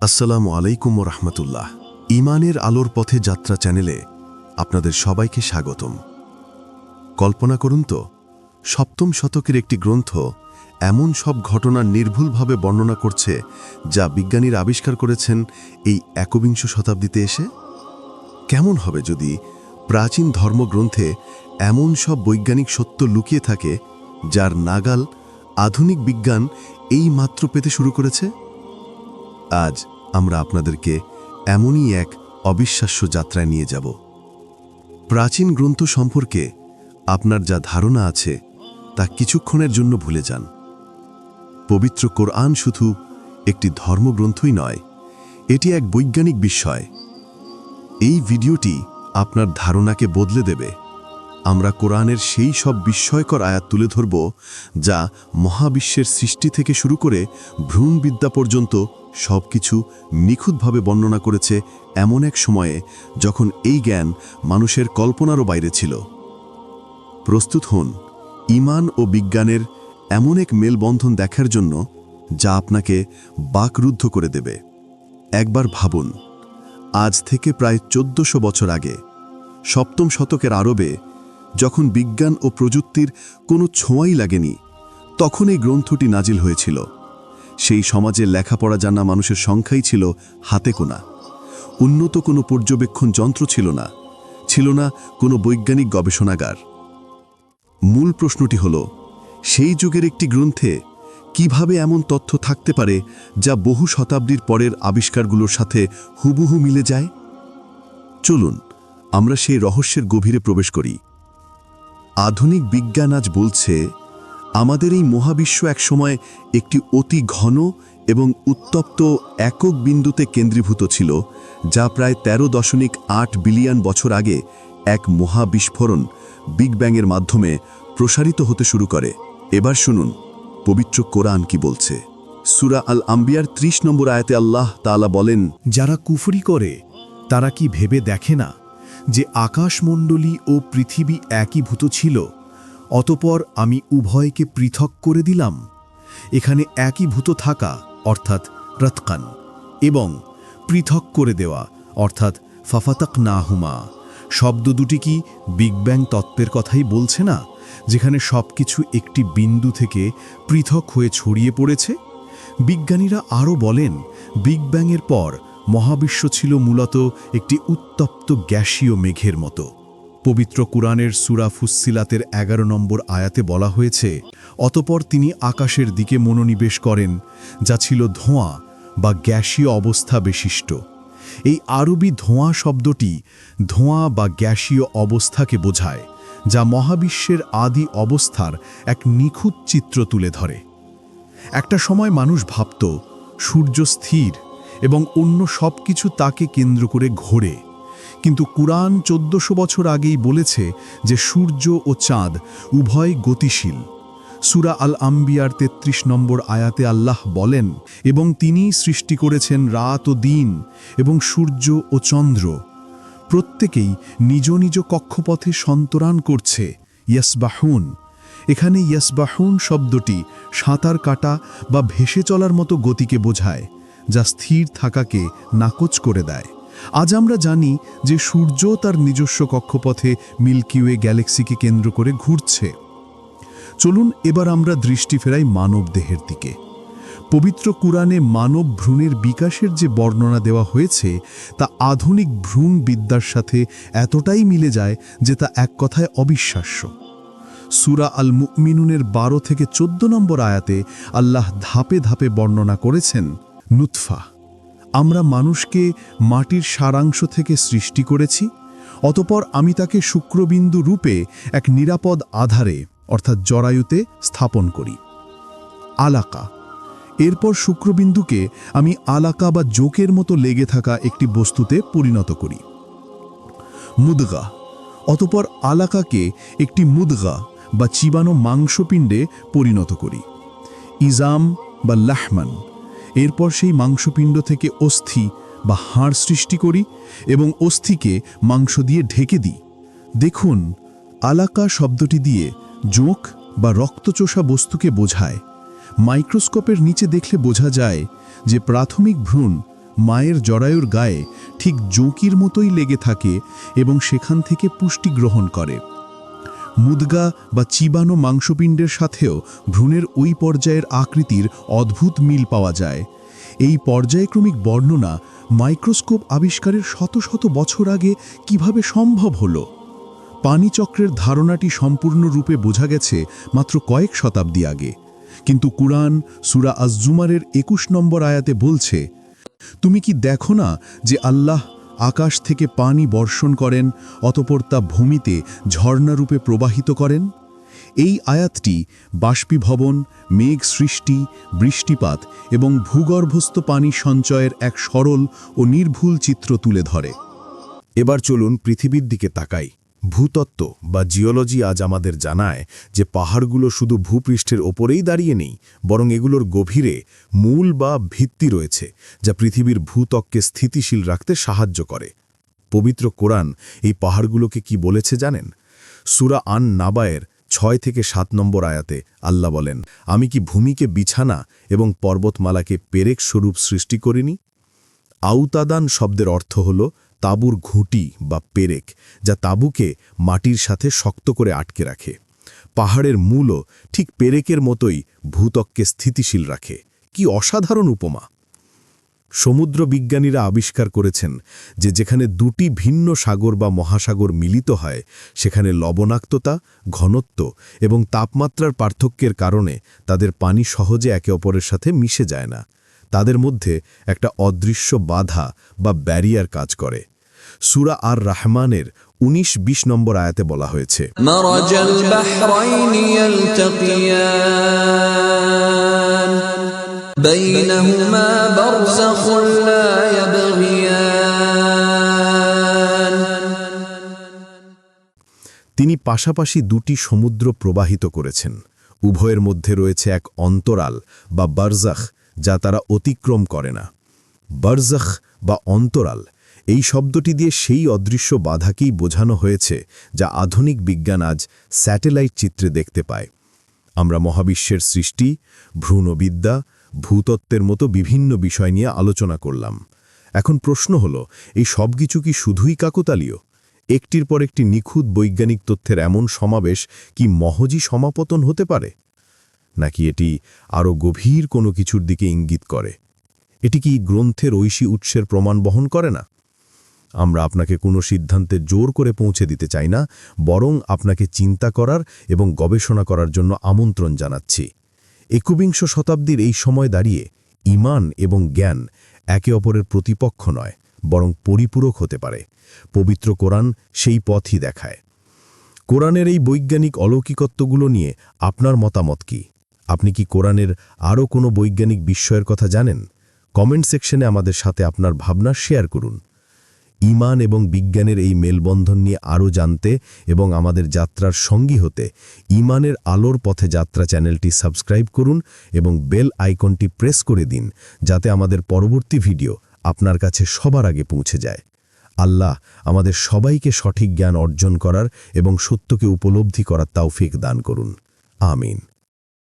আসসালামু আলাইকুম রহমতুল্লাহ ইমানের আলোর পথে যাত্রা চ্যানেলে আপনাদের সবাইকে স্বাগতম। কল্পনা করুন তো, সপ্তম শতকের একটি গ্রন্থ এমন সব ঘটনা নির্ভুলভাবে বর্ণনা করছে যা বিজ্ঞানীর আবিষ্কার করেছেন এই একবিংশ শতাব্দীতে এসে? কেমন হবে যদি প্রাচীন ধর্মগ্রন্থে এমন সব বৈজ্ঞানিক সত্য লুকিয়ে থাকে যার নাগাল আধুনিক বিজ্ঞান এই মাত্র পেতে শুরু করেছে? আজ আমরা আপনাদেরকে এমনই এক অবিশ্বাস্য যাত্রায় নিয়ে যাব। প্রাচীন গ্রন্থ সম্পর্কে আপনার যা ধারণা আছে তা কিছুক্ষণের জন্য ভুলে যান। পবিত্র কোরআন শুধু একটি ধর্মগ্রন্থই নয়, এটি এক বৈজ্ঞানিক বিষয়। এই ভিডিওটি আপনার ধারণাকে বদলে দেবে। আমরা কোরআনের সেই সব বিস্ময়কর আয়াত তুলে ধরব যা মহাবিশ্বের সৃষ্টি থেকে শুরু করে ভ্রূণবিদ্যা পর্যন্ত সব কিছু নিখুঁতভাবে বর্ণনা করেছে এমন এক সময়ে যখন এই জ্ঞান মানুষের কল্পনারও বাইরে ছিল। প্রস্তুত হন, ইমান ও বিজ্ঞানের এমন এক মেলবন্ধন দেখার জন্য যা আপনাকে বাকরুদ্ধ করে দেবে। একবার ভাবুন, আজ থেকে প্রায় চোদ্দশো বছর আগে, সপ্তম শতকের আরবে যখন বিজ্ঞান ও প্রযুক্তির কোনো ছোঁয়াই লাগেনি, তখন এই গ্রন্থটি নাজিল হয়েছিল। সেই সমাজে লেখাপড়া জানা মানুষের সংখ্যাই ছিল হাতে কোনা উন্নত কোনো পর্যবেক্ষণ যন্ত্র ছিল না ছিল না কোনো বৈজ্ঞানিক গবেষণাগার। মূল প্রশ্নটি হল, সেই যুগের একটি গ্রন্থে কীভাবে এমন তথ্য থাকতে পারে যা বহু শতাব্দীর পরের আবিষ্কারগুলোর সাথে হুবহু মিলে যায়? চলুন, আমরা সেই রহস্যের গভীরে প্রবেশ করি। আধুনিক বিজ্ঞান আজ বলছে আমাদের এই মহাবিশ্ব একসময় একটি অতি ঘন এবং উত্তপ্ত একক বিন্দুতে কেন্দ্রীভূত ছিল, যা প্রায় ১৩ দশমিক আট বিলিয়ন বছর আগে এক মহাবিস্ফোরণ বিগ ব্যাংয়ের মাধ্যমে প্রসারিত হতে শুরু করে। এবার শুনুন, পবিত্র কোরআন কি বলছে? সুরা আল আম্বিয়ার ৩০ নম্বর আয়াতে আল্লাহ তাআলা বলেন, যারা কুফরি করে, তারা কি ভেবে দেখে না যে আকাশমণ্ডলী ও পৃথিবী একীভূত ছিল? অতপর আমি উভয়কে পৃথক করে দিলাম। এখানে একীভূত থাকা, অর্থাৎ রতকান, এবং পৃথক করে দেওয়া, অর্থাৎ ফাফাতাক নাহুমা শব্দ দুটি কি বিগ ব্যাং তত্ত্বের কথাই বলছে না, যেখানে সবকিছু একটি বিন্দু থেকে পৃথক হয়ে ছড়িয়ে পড়েছে? বিজ্ঞানীরা আরও বলেন, বিগ ব্যাংয়ের পর মহাবিশ্ব ছিল মূলত একটি উত্তপ্ত গ্যাসীয় মেঘের মতো। পবিত্র কুরআনের সুরা ফুসিলাতের এগারো নম্বর আয়াতে বলা হয়েছে, অতপর তিনি আকাশের দিকে মনোনিবেশ করেন, যা ছিল ধোঁয়া বা গ্যাসীয় অবস্থা বিশিষ্ট। এই আরবি ধোঁয়া শব্দটি ধোঁয়া বা গ্যাসীয় অবস্থাকে বোঝায়, যা মহাবিশ্বের আদি অবস্থার এক নিখুঁত চিত্র তুলে ধরে। একটা সময় মানুষ ভাবত, সূর্য স্থির এবং অন্য সব কিছু তাকে কেন্দ্র করে ঘোরে। কিন্তু কুরআন চোদ্দশো বছর আগেই বলেছে যে সূর্য ও চাঁদ উভয় গতিশীল। সুরা আল আম্বিয়ার ৩৩ নম্বর আয়াতে আল্লাহ বলেন, এবং তিনি সৃষ্টি করেছেন রাত ও দিন এবং সূর্য ও চন্দ্র। প্রত্যেকেই নিজ নিজ কক্ষপথে সন্তরান করছে, ইয়াসবাহুন। এখানে ইয়াসবাহুন শব্দটি সাঁতার কাটা বা ভেসে চলার মতো গতিকে বোঝায়, যা স্থির থাকাকে নাকচ করে দেয়। আজ আমরা জানি যে সূর্য তার নিজস্ব কক্ষপথে মিল্কিওয়ে গ্যালাক্সিকে কেন্দ্র করে ঘুরছে। চলুন এবার আমরা দৃষ্টি ফেরাই মানব দেহের দিকে। পবিত্র কুরআনে মানব ভ্রূণের বিকাশের যে বর্ণনা দেওয়া হয়েছে, তা আধুনিক ভ্রূণ বিদ্যার সাথে এতটাই মিলে যায় যে তা এক কথায় অবিশ্বাস্য। সুরা আল মুমিনুনের বারো থেকে চোদ্দ নম্বর আয়াতে আল্লাহ ধাপে ধাপে বর্ণনা করেছেন নুৎফা আমরা মানুষকে মাটির সারাংশ থেকে সৃষ্টি করেছি, অতপর আমি তাকে শুক্রবিন্দু রূপে এক নিরাপদ আধারে, অর্থাৎ জরায়ুতে, স্থাপন করি। আলাকা। এরপর শুক্রবিন্দুকে আমি আলাকা বা জোকের মতো লেগে থাকা একটি বস্তুতে পরিণত করি। মুদগা। অতপর আলাকাকে একটি মুদগা বা চিবানো মাংসপিণ্ডে পরিণত করি। ইজাম বা লাহমান। এরপর সেই মাংসপিণ্ড থেকে অস্থি বা হাড় সৃষ্টি করি এবং অস্থিকে মাংস দিয়ে ঢেকে দিই। দেখুন, আলাকা শব্দটি দিয়ে জোঁক বা রক্তচোষা বস্তুকে বোঝায়। মাইক্রোস্কোপের নিচে দেখলে বোঝা যায় যে প্রাথমিক ভ্রূণ মায়ের জরায়ুর গায়ে ঠিক জোঁকির মতোই লেগে থাকে এবং সেখান থেকে পুষ্টি গ্রহণ করে। মুদগা বা চিবানো মাংসপিণ্ডের সাথেও ভ্রূণের ওই পর্যায়ের আকৃতির অদ্ভুত মিল পাওয়া যায়। এই পর্যায়ক্রমিক বর্ণনা মাইক্রোস্কোপ আবিষ্কারের শত শত বছর আগে কীভাবে সম্ভব হলো? পানিচক্রের ধারণাটি সম্পূর্ণরূপে বোঝা গেছে মাত্র কয়েক শতাব্দী আগে। কিন্তু কুরআন সুরা আজজুমারের একুশ নম্বর আয়াতে বলছে, তুমি কি দেখো না যে আল্লাহ আকাশ থেকে পানি বর্ষণ করেন, অতপর তা ভূমিতে ঝর্ণারূপে প্রবাহিত করেন। এই আয়াতটি বাষ্পীভবন, মেঘ সৃষ্টি, বৃষ্টিপাত এবং ভূগর্ভস্থ পানি সঞ্চয়ের এক সরল ও নির্ভুল চিত্র তুলে ধরে। এবার চলুন পৃথিবীর দিকে তাকাই। ভূতত্ত্ব বা জিওলজি আজ আমাদের জানায় যে পাহাড়গুলো শুধু ভূপৃষ্ঠের ওপরেই দাঁড়িয়ে নেই, বরং এগুলোর গভীরে মূল বা ভিত্তি রয়েছে, যা পৃথিবীর ভূত্বককে স্থিতিশীল রাখতে সাহায্য করে। পবিত্র কোরআন এই পাহাড়গুলোকে কি বলেছে জানেন? সুরা আন নাবায়ের ছয় থেকে সাত নম্বর আয়াতে আল্লাহ বলেন, আমি কি ভূমিকে বিছানা এবং পর্বতমালাকে পেরেক স্বরূপ সৃষ্টি করিনি? আউতাদান শব্দের অর্থ হল তাঁবুর ঘুঁটি বা পেরেক, যা তাঁবুকে মাটির সাথে শক্ত করে আটকে রাখে। পাহাড়ের মূলও ঠিক পেরেকের মতোই ভূতককে স্থিতিশীল রাখে। কি অসাধারণ উপমা! সমুদ্র বিজ্ঞানীরা আবিষ্কার করেছেন যে যেখানে দুটি ভিন্ন সাগর বা মহাসাগর মিলিত হয়, সেখানে লবণাক্ততা, ঘনত্ব এবং তাপমাত্রার পার্থক্যের কারণে তাদের পানি সহজে একে অপরের সাথে মিশে যায় না। তাদের মধ্যে একটা অদৃশ্য বাধা বা ব্যারিয়ার কাজ করে সুরা আর রাহমানের ১৯ ২০ নম্বর আয়াতে বলা হয়েছে مرج البحرين يلتقيان بينهما برزخ لا يبغيان তিনি পাশাপাশি দুটি সমুদ্র প্রবাহিত করেছেন উভয়ের মধ্যে রয়েছে এক অন্তরাল বা বারজাখ যা তারা অতিক্রম করে না। বারজাখ বা অন্তরাল, এই শব্দটি দিয়ে সেই অদৃশ্য বাধাকেই বোঝানো হয়েছে যা আধুনিক বিজ্ঞান আজ স্যাটেলাইট চিত্রে দেখতে পায়। আমরা মহাবিশ্বের সৃষ্টি, ভ্রূণবিদ্যা, ভূতত্ত্বের মতো বিভিন্ন বিষয় নিয়ে আলোচনা করলাম। এখন প্রশ্ন হল, এই সব কিছু কি শুধুই কাকতালীয়? একটির পর একটি নিখুঁত বৈজ্ঞানিক তথ্যের এমন সমাবেশ কি মহজি সমাপতন হতে পারে? নাকি এটি আরও গভীর কোনো কিছুর দিকে ইঙ্গিত করে? এটি কি গ্রন্থের ঐশী উৎসের প্রমাণ বহন করে না? আমরা আপনাকে কোনো সিদ্ধান্তে জোর করে পৌঁছে দিতে চাই না, বরং আপনাকে চিন্তা করার এবং গবেষণা করার জন্য আমন্ত্রণ জানাচ্ছি। একবিংশ শতাব্দীর এই সময় দাঁড়িয়ে ইমান এবং জ্ঞান একে অপরের প্রতিপক্ষ নয়, বরং পরিপূরক হতে পারে। পবিত্র কোরআন সেই পথই দেখায়। কোরআনের এই বৈজ্ঞানিক অলৌকিকত্বগুলো নিয়ে আপনার মতামত কি? আপনি কি কোরআনের আরও কোনো বৈজ্ঞানিক বিস্ময়ের কথা জানেন? কমেন্ট সেকশনে আমাদের সাথে আপনার ভাবনা শেয়ার করুন। ইমান এবং বিজ্ঞানের এই মেলবন্ধন নিয়ে আরও জানতে এবং আমাদের যাত্রার সঙ্গী হতে ইমানের আলোর পথে যাত্রা চ্যানেলটি সাবস্ক্রাইব করুন এবং বেল আইকনটি প্রেস করে দিন যাতে আমাদের পরবর্তী ভিডিও আপনার কাছে সবার আগে পৌঁছে যায়। আল্লাহ আমাদের সবাইকে সঠিক জ্ঞান অর্জন করার এবং সত্যকে উপলব্ধি করার তাওফিক দান করুন। আমিন।